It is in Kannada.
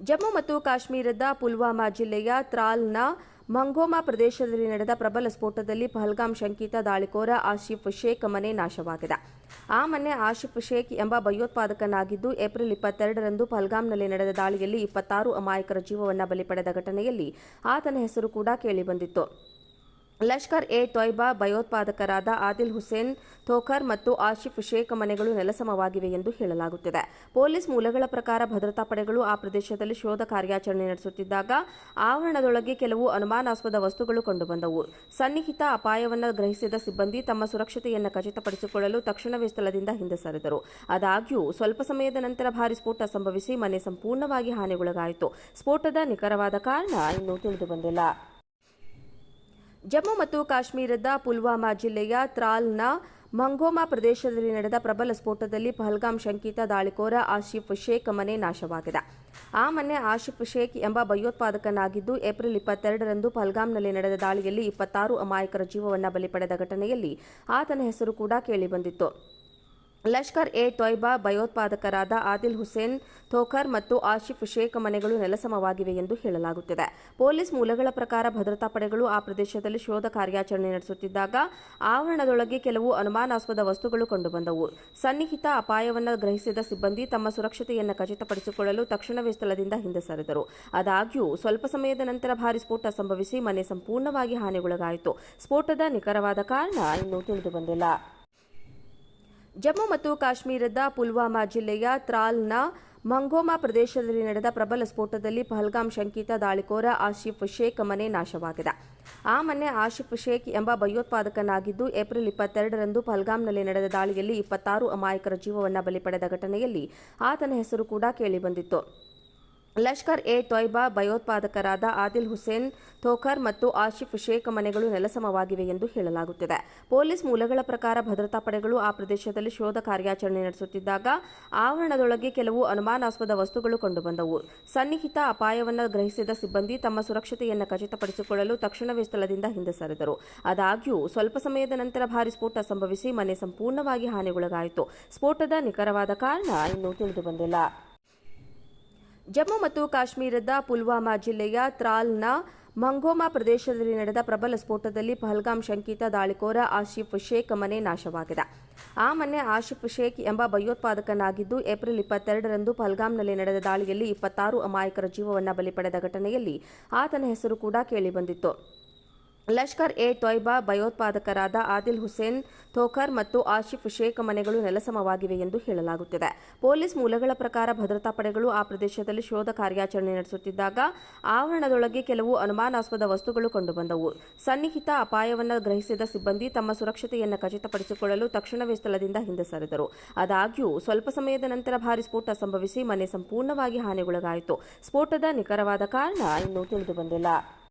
ಜಮ್ಮು ಮತ್ತು ಕಾಶ್ಮೀರದ ಪುಲ್ವಾಮಾ ಜಿಲ್ಲೆಯ ತ್ರಾಲ್ನ ಮಂಗೋಮಾ ಪ್ರದೇಶದಲ್ಲಿ ನಡೆದ ಪ್ರಬಲ ಸ್ಫೋಟದಲ್ಲಿ ಪಹಲ್ಗಾಮ್ ಶಂಕಿತ ದಾಳಿಕೋರ ಆಶಿಫ್ ಶೇಖ್ ಮನೆ ನಾಶವಾಗಿದೆ. ಆ ಮನೆ ಆಶಿಫ್ ಶೇಖ್ ಎಂಬ ಭಯೋತ್ಪಾದಕನಾಗಿದ್ದು, ಏಪ್ರಿಲ್ ಇಪ್ಪತ್ತೆರಡರಂದು ಪಹಲ್ಗಾಮ್ನಲ್ಲಿ ನಡೆದ ದಾಳಿಯಲ್ಲಿ ಇಪ್ಪತ್ತಾರು ಅಮಾಯಕರ ಜೀವವನ್ನು ಬಲಿ ಪಡೆದ ಘಟನೆಯಲ್ಲಿ ಆತನ ಹೆಸರು ಕೂಡ ಕೇಳಿಬಂದಿತ್ತು. ಲಷ್ಕರ್ ಎ ತೊಯ್ಬಾ ಭಯೋತ್ಪಾದಕರಾದ ಆದಿಲ್ ಹುಸೇನ್, ಥೋಖರ್ ಮತ್ತು ಆಶಿಫ್ ಶೇಖ್ ಮನೆಗಳು ನೆಲಸಮವಾಗಿವೆ ಎಂದು ಹೇಳಲಾಗುತ್ತಿದೆ. ಪೊಲೀಸ್ ಮೂಲಗಳ ಪ್ರಕಾರ ಭದ್ರತಾ ಪಡೆಗಳು ಆ ಪ್ರದೇಶದಲ್ಲಿ ಶೋಧ ಕಾರ್ಯಾಚರಣೆ ನಡೆಸುತ್ತಿದ್ದಾಗ ಆವರಣದೊಳಗೆ ಕೆಲವು ಅನುಮಾನಾಸ್ಪದ ವಸ್ತುಗಳು ಕಂಡುಬಂದವು. ಸನ್ನಿಹಿತ ಅಪಾಯವನ್ನು ಗ್ರಹಿಸಿದ ಸಿಬ್ಬಂದಿ ತಮ್ಮ ಸುರಕ್ಷತೆಯನ್ನು ಖಚಿತಪಡಿಸಿಕೊಳ್ಳಲು ತಕ್ಷಣವೇ ಸ್ಥಳದಿಂದ ಹಿಂದೆ ಸರಿದರು. ಆದಾಗ್ಯೂ, ಸ್ವಲ್ಪ ಸಮಯದ ನಂತರ ಭಾರಿ ಸ್ಫೋಟ ಸಂಭವಿಸಿ ಮನೆ ಸಂಪೂರ್ಣವಾಗಿ ಹಾನಿಗೊಳಗಾಯಿತು. ಸ್ಫೋಟದ ನಿಖರವಾದ ಕಾರಣ ಇನ್ನೂ ತಿಳಿದುಬಂದಿಲ್ಲ ಜಮ್ಮು ಮತ್ತು ಕಾಶ್ಮೀರದ ಪುಲ್ವಾಮಾ ಜಿಲ್ಲೆಯ ತ್ರಾಲ್ನ ಮಂಗೋಮಾ ಪ್ರದೇಶದಲ್ಲಿ ನಡೆದ ಪ್ರಬಲ ಸ್ಫೋಟದಲ್ಲಿ ಪಹಲ್ಗಾಮ್ ಶಂಕಿತ ದಾಳಿಕೋರ ಆಶಿಫ್ ಶೇಖ್ ಮನೆ ನಾಶವಾಗಿದೆ. ಆ ಮನೆ ಆಶಿಫ್ ಶೇಖ್ ಎಂಬ ಭಯೋತ್ಪಾದಕನಾಗಿದ್ದು, ಏಪ್ರಿಲ್ ಇಪ್ಪತ್ತೆರಡರಂದು ಪಹಲ್ಗಾಮ್ನಲ್ಲಿ ನಡೆದ ದಾಳಿಯಲ್ಲಿ ಇಪ್ಪತ್ತಾರು ಅಮಾಯಕರ ಜೀವವನ್ನು ಬಲಿ ಪಡೆದ ಘಟನೆಯಲ್ಲಿ ಆತನ ಹೆಸರು ಕೂಡ ಕೇಳಿಬಂದಿತ್ತು. ಲಷ್ಕರ್ ಎ ತೊಯ್ಬಾ ಭಯೋತ್ಪಾದಕರಾದ ಆದಿಲ್ ಹುಸೇನ್, ಥೋಕರ್ ಮತ್ತು ಆಶಿಫ್ ಶೇಖ್ ಮನೆಗಳು ನೆಲಸಮವಾಗಿವೆ ಎಂದು ಹೇಳಲಾಗುತ್ತಿದೆ. ಪೊಲೀಸ್ ಮೂಲಗಳ ಪ್ರಕಾರ ಭದ್ರತಾ ಪಡೆಗಳು ಆ ಪ್ರದೇಶದಲ್ಲಿ ಶೋಧ ಕಾರ್ಯಾಚರಣೆ ನಡೆಸುತ್ತಿದ್ದಾಗ ಆವರಣದೊಳಗೆ ಕೆಲವು ಅನುಮಾನಾಸ್ಪದ ವಸ್ತುಗಳು ಕಂಡುಬಂದವು. ಸನ್ನಿಹಿತ ಅಪಾಯವನ್ನು ಗ್ರಹಿಸಿದ ಸಿಬ್ಬಂದಿ ತಮ್ಮ ಸುರಕ್ಷತೆಯನ್ನು ಖಚಿತಪಡಿಸಿಕೊಳ್ಳಲು ತಕ್ಷಣವೇ ಸ್ಥಳದಿಂದ ಹಿಂದೆ ಸರಿದರು. ಆದಾಗ್ಯೂ, ಸ್ವಲ್ಪ ಸಮಯದ ನಂತರ ಭಾರಿ ಸ್ಫೋಟ ಸಂಭವಿಸಿ ಮನೆ ಸಂಪೂರ್ಣವಾಗಿ ಹಾನಿಗೊಳಗಾಯಿತು. ಸ್ಫೋಟದ ನಿಖರವಾದ ಕಾರಣ ಇನ್ನೂ ತಿಳಿದುಬಂದಿಲ್ಲ ಜಮ್ಮು ಮತ್ತು ಕಾಶ್ಮೀರದ ಪುಲ್ವಾಮಾ ಜಿಲ್ಲೆಯ ತ್ರಾಲ್ನ ಮಂಗೋಮಾ ಪ್ರದೇಶದಲ್ಲಿ ನಡೆದ ಪ್ರಬಲ ಸ್ಫೋಟದಲ್ಲಿ ಪಹಲ್ಗಾಮ್ ಶಂಕಿತ ದಾಳಿಕೋರ ಆಶಿಫ್ ಶೇಖ್ ಮನೆ ನಾಶವಾಗಿದೆ. ಆ ಮನೆ ಆಶಿಫ್ ಶೇಖ್ ಎಂಬ ಭಯೋತ್ಪಾದಕನಾಗಿದ್ದು, ಏಪ್ರಿಲ್ ಇಪ್ಪತ್ತೆರಡರಂದು ಪಹಲ್ಗಾಮ್ನಲ್ಲಿ ನಡೆದ ದಾಳಿಯಲ್ಲಿ ಇಪ್ಪತ್ತಾರು ಅಮಾಯಕರ ಜೀವವನ್ನು ಬಲಿ ಪಡೆದ ಘಟನೆಯಲ್ಲಿ ಆತನ ಹೆಸರು ಕೂಡ ಕೇಳಿಬಂದಿತ್ತು. ಲಷ್ಕರ್ ಎ ತೊಯ್ಬಾ ಭಯೋತ್ಪಾದಕರಾದ ಆದಿಲ್ ಹುಸೇನ್, ಥೋಕರ್ ಮತ್ತು ಆಶಿಫ್ ಶೇಖ್ ಮನೆಗಳು ನೆಲಸಮವಾಗಿವೆ ಎಂದು ಹೇಳಲಾಗುತ್ತಿದೆ. ಪೊಲೀಸ್ ಮೂಲಗಳ ಪ್ರಕಾರ ಭದ್ರತಾ ಪಡೆಗಳು ಆ ಪ್ರದೇಶದಲ್ಲಿ ಶೋಧ ಕಾರ್ಯಾಚರಣೆ ನಡೆಸುತ್ತಿದ್ದಾಗ ಆವರಣದೊಳಗೆ ಕೆಲವು ಅನುಮಾನಾಸ್ಪದ ವಸ್ತುಗಳು ಕಂಡುಬಂದವು. ಸನ್ನಿಹಿತ ಅಪಾಯವನ್ನು ಗ್ರಹಿಸಿದ ಸಿಬ್ಬಂದಿ ತಮ್ಮ ಸುರಕ್ಷತೆಯನ್ನು ಖಚಿತಪಡಿಸಿಕೊಳ್ಳಲು ತಕ್ಷಣವೇ ಸ್ಥಳದಿಂದ ಹಿಂದೆ ಸರಿದರು. ಆದಾಗ್ಯೂ, ಸ್ವಲ್ಪ ಸಮಯದ ನಂತರ ಭಾರಿ ಸ್ಫೋಟ ಸಂಭವಿಸಿ ಮನೆ ಸಂಪೂರ್ಣವಾಗಿ ಹಾನಿಗೊಳಗಾಯಿತು. ಸ್ಫೋಟದ ನಿಖರವಾದ ಕಾರಣ ಇನ್ನೂ ತಿಳಿದುಬಂದಿಲ್ಲ ಜಮ್ಮು ಮತ್ತು ಕಾಶ್ಮೀರದ ಪುಲ್ವಾಮಾ ಜಿಲ್ಲೆಯ ತ್ರಾಲ್ನ ಮಂಗೋಮಾ ಪ್ರದೇಶದಲ್ಲಿ ನಡೆದ ಪ್ರಬಲ ಸ್ಫೋಟದಲ್ಲಿ ಪಹಲ್ಗಾಮ್ ಶಂಕಿತ ದಾಳಿಕೋರ ಆಶಿಫ್ ಶೇಖ್ ಮನೆ ನಾಶವಾಗಿದೆ. ಆ ಮನೆ ಆಶಿಫ್ ಶೇಖ್ ಎಂಬ ಭಯೋತ್ಪಾದಕನಾಗಿದ್ದು, ಏಪ್ರಿಲ್ ಇಪ್ಪತ್ತೆರಡರಂದು ಪಹಲ್ಗಾಮ್ನಲ್ಲಿ ನಡೆದ ದಾಳಿಯಲ್ಲಿ ಇಪ್ಪತ್ತಾರು ಅಮಾಯಕರ ಜೀವವನ್ನು ಬಲಿ ಪಡೆದ ಘಟನೆಯಲ್ಲಿ ಆತನ ಹೆಸರು ಕೂಡ ಕೇಳಿಬಂದಿತ್ತು. ಲಷ್ಕರ್ ಎ ತೊಯ್ಬಾ ಭಯೋತ್ಪಾದಕರಾದ ಆದಿಲ್ ಹುಸೇನ್, ಥೋಖರ್ ಮತ್ತು ಆಶಿಫ್ ಶೇಖ್ ಮನೆಗಳು ನೆಲಸಮವಾಗಿವೆ ಎಂದು ಹೇಳಲಾಗುತ್ತಿದೆ. ಪೊಲೀಸ್ ಮೂಲಗಳ ಪ್ರಕಾರ ಭದ್ರತಾ ಪಡೆಗಳು ಆ ಪ್ರದೇಶದಲ್ಲಿ ಶೋಧ ಕಾರ್ಯಾಚರಣೆ ನಡೆಸುತ್ತಿದ್ದಾಗ ಆವರಣದೊಳಗೆ ಕೆಲವು ಅನುಮಾನಾಸ್ಪದ ವಸ್ತುಗಳು ಕಂಡುಬಂದವು. ಸನ್ನಿಹಿತ ಅಪಾಯವನ್ನು ಗ್ರಹಿಸಿದ ಸಿಬ್ಬಂದಿ ತಮ್ಮ ಸುರಕ್ಷತೆಯನ್ನು ಖಚಿತಪಡಿಸಿಕೊಳ್ಳಲು ತಕ್ಷಣವೇ ಸ್ಥಳದಿಂದ ಹಿಂದೆ ಸರಿದರು. ಆದಾಗ್ಯೂ, ಸ್ವಲ್ಪ ಸಮಯದ ನಂತರ ಭಾರಿ ಸ್ಫೋಟ ಸಂಭವಿಸಿ ಮನೆ ಸಂಪೂರ್ಣವಾಗಿ ಹಾನಿಗೊಳಗಾಯಿತು. ಸ್ಫೋಟದ ನಿಖರವಾದ ಕಾರಣ ಇನ್ನೂ ತಿಳಿದುಬಂದಿಲ್ಲ